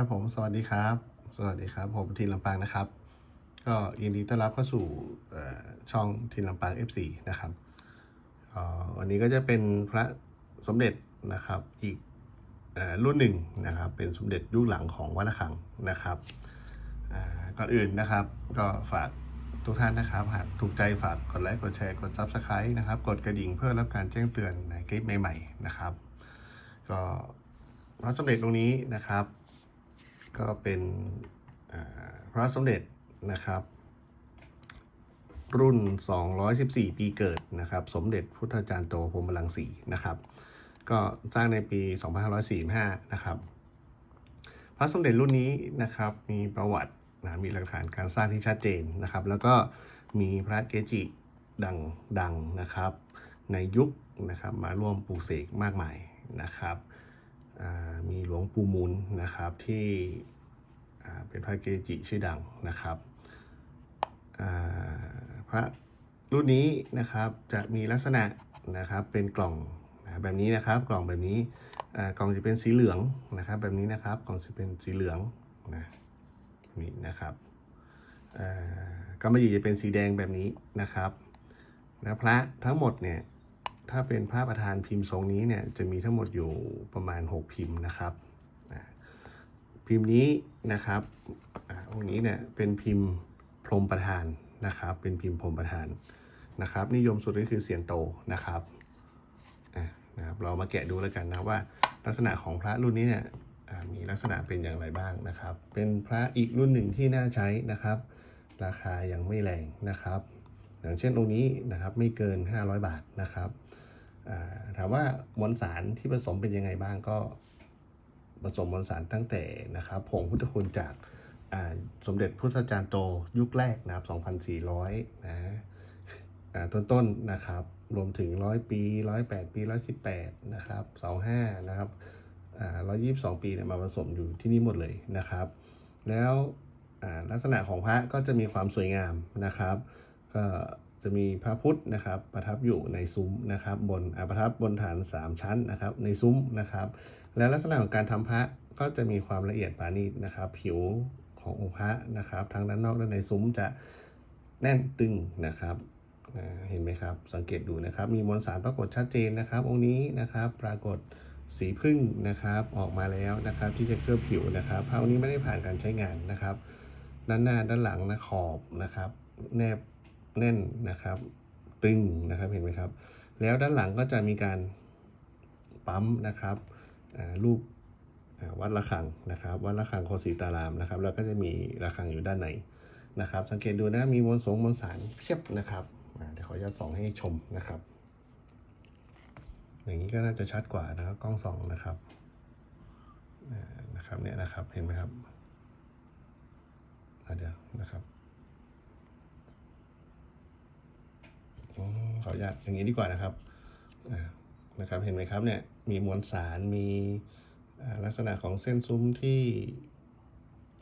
ครับผมสวัสดีครับ สวัสดีครับ ผมทีนลำปางนะครับ ก็ยินดีต้อนรับเข้าสู่ช่องทีนลำปาง F4 นะครับอันนี้ก็จะเป็นพระสมเด็จนะครับอีกรุ่นหนึ่งนะครับ เป็นสมเด็จยุคหลังของวัดระฆังนะครับก่อนอื่นนะครับ ก็ฝากทุกท่านนะครับ หากถูกใจฝากกดไลค์กดแชร์กด Subscribe นะครับ กดกระดิ่งเพื่อรับการแจ้งเตือนในคลิปใหม่ ๆ นะครับ ก็พระสมเด็จตรงนี้นะครับ ก็เป็นพระสมเด็จนะครับ รุ่น 214 ปีเกิดนะครับ สมเด็จพุทธจารย์โตพรหมลังสีนะครับ ก็สร้างในปี 2545 นะครับ พระสมเด็จรุ่นนี้นะครับมีประวัตินะมีหลักฐานการสร้างที่ชัดเจนนะครับ แล้วก็มีพระเกจิดังดังนะครับ ในยุคนะครับมาร่วมปลูกเสกมากมายนะครับ มีหลวงปู่มูลนะครับที่เป็นพระเกจิชื่อดังนะครับพระรุ่นนี้นะครับจะมีลักษณะนะครับเป็นกล่องแบบนี้นะครับกล่องแบบนี้กล่องจะเป็นสีเหลืองนะครับแบบนี้นะครับกล่องจะเป็นสีเหลืองนะนี่นะครับกำมะหยี่จะเป็นสีแดงแบบนี้นะครับ แล้วพระทั้งหมดเนี่ย ถ้าเป็นภาพประธานพิมพ์ทรงนี้เนี่ยจะมีทั้งหมดอยู่ประมาณ 6 พิมพ์นะครับ พิมพ์นี้นะครับองค์นี้เนี่ยเป็นพิมพ์พรมประธานนะครับ เป็นพิมพ์พรมประธานนะครับ นิยมสุดก็คือเสียนโตนะครับนะครับ เรามาแกะดูแล้วกันนะว่าลักษณะของพระรุ่นนี้เนี่ยมีลักษณะเป็นอย่างไรบ้างนะครับ เป็นพระอีกรุ่นหนึ่งที่น่าใช้นะครับ ราคายังไม่แรงนะครับ อย่างเช่นองค์นี้นะครับไม่เกิน 500 บาทนะครับถามว่ามวลสารที่ผสมเป็นยังไงบ้างก็ผสมมวลสารตั้งแต่นะครับผงพุทธคุณจากสมเด็จพุทธจารย์โตยุคแรกนะครับ 2,400 นะอ่าต้นๆนะครับ รวมถึง 100 ปี 108 ปี 118 นะครับ 25 นะครับอ่า122 ปีเนี่ยมาผสมอยู่ที่นี่หมดเลยนะครับ แล้วลักษณะของพระก็จะมีความสวยงามนะครับ ก็จะมีพระพุทธนะครับประทับอยู่ในซุ้มนะครับบนอ่าประทับบนฐาน 3 ชั้นนะครับในซุ้มนะครับ และลักษณะของการทำพระก็จะมีความละเอียดปราณีตนะครับ ผิวขององค์พระนะครับทั้งด้านนอกและในซุ้มจะแน่นตึงนะครับเห็นไหมครับสังเกตดูนะครับ มีมวลสารปรากฏชัดเจนนะครับ องค์นี้นะครับปรากฏสีพึ่งนะครับออกมาแล้วนะครับที่จะเคลือบผิวนะครับพระองค์นี้ไม่ได้ผ่านการใช้งานนะครับ ด้านหน้าด้านหลังนะขอบนะครับ แนบ แน่นนะครับ ตึงนะครับเห็นไหมครับ แล้วด้านหลังก็จะมีการปั๊มนะครับรูปวัดระฆังนะครับ วัดระฆังโคศิตารามนะครับ แล้วก็จะมีระฆังอยู่ด้านในนะครับ สังเกตดูนะมีมวลสงมวลสารเพียบนะครับเดี๋ยวขออนุญาตส่องให้ชมนะครับ อย่างนี้ก็น่าจะชัดกว่านะครับกล้องส่องนะครับนะครับเนี่ยนะครับเห็นไหมครับเดี๋ยวนะครับ อืมขออนุ ญาตอย่างนี้ดีกว่านะครับนะครับเห็นไหมครับเนี่ยมีมวลสารมีลักษณะของเส้นซุ้มที่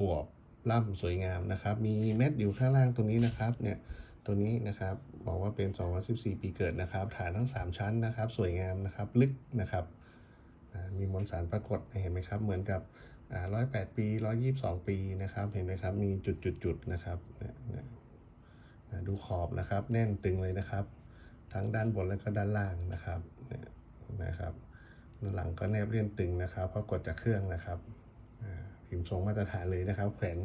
อวบล่ำสวยงามนะครับ มีเม็ดอยู่ข้างล่างตรงนี้นะครับเนี่ยตัวนี้นะครับบอกว่าเป็น 214 ปีเกิดนะครับ ฐานทั้ง 3 ชั้นนะครับ สวยงามนะครับลึกนะครับมีมวลสารปรากฏเห็นไหมครับ เหมือนกับร้อ่า108ปี122ปีนะครับ เห็นไหมครับ มีจุดๆๆนะครับ ดูขอบนะครับ แน่นตึงเลยนะครับ ทั้งด้านบนและก็ด้านล่างนะครับเนี่ยนะครับด้านหลังก็แนบเรียนตึงนะครับเพราะกดจากเครื่องนะครับพิมพ์ทรงมาตรฐานเลยนะครับแขวน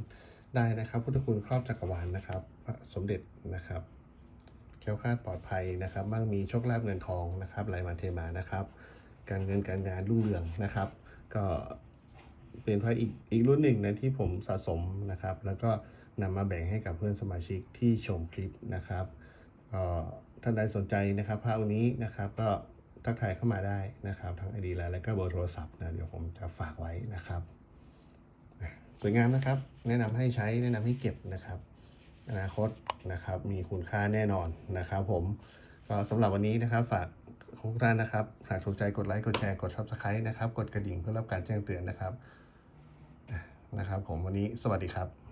ได้นะครับ พุทธคุณครอบจักรวาลนะครับสมเด็จนะครับแค้วคาดปลอดภัยนะครับมั่งมีโชคลาภเงินทองนะครับไหลมาเทมานะครับ การเงินการงานรุ่งเรืองนะครับ ก็เป็นพระอีกอีกรุ่นหนึ่งนะที่ผมสะสมนะครับ แล้วก็นำมาแบ่งให้กับเพื่อนสมาชิกที่ชมคลิปนะครับเอ่อ ท่านใดสนใจนะครับพระองค์นี้นะครับก็ทักทายเข้ามาได้นะครับทั้งไอดีไลน์และก็เบอร์โทรศัพท์นะเดี๋ยวผมจะฝากไว้นะครับสวยงามนะครับ แนะนำให้ใช้แนะนำให้เก็บนะครับ อนาคตนะครับมีคุณค่าแน่นอนนะครับผมก็สำหรับวันนี้นะครับฝากทุกท่านนะครับฝากสนใจกดไลค์กดแชร์กด subscribe นะครับ กดกระดิ่งเพื่อรับการแจ้งเตือนนะครับนะครับ ผมวันนี้สวัสดีครับ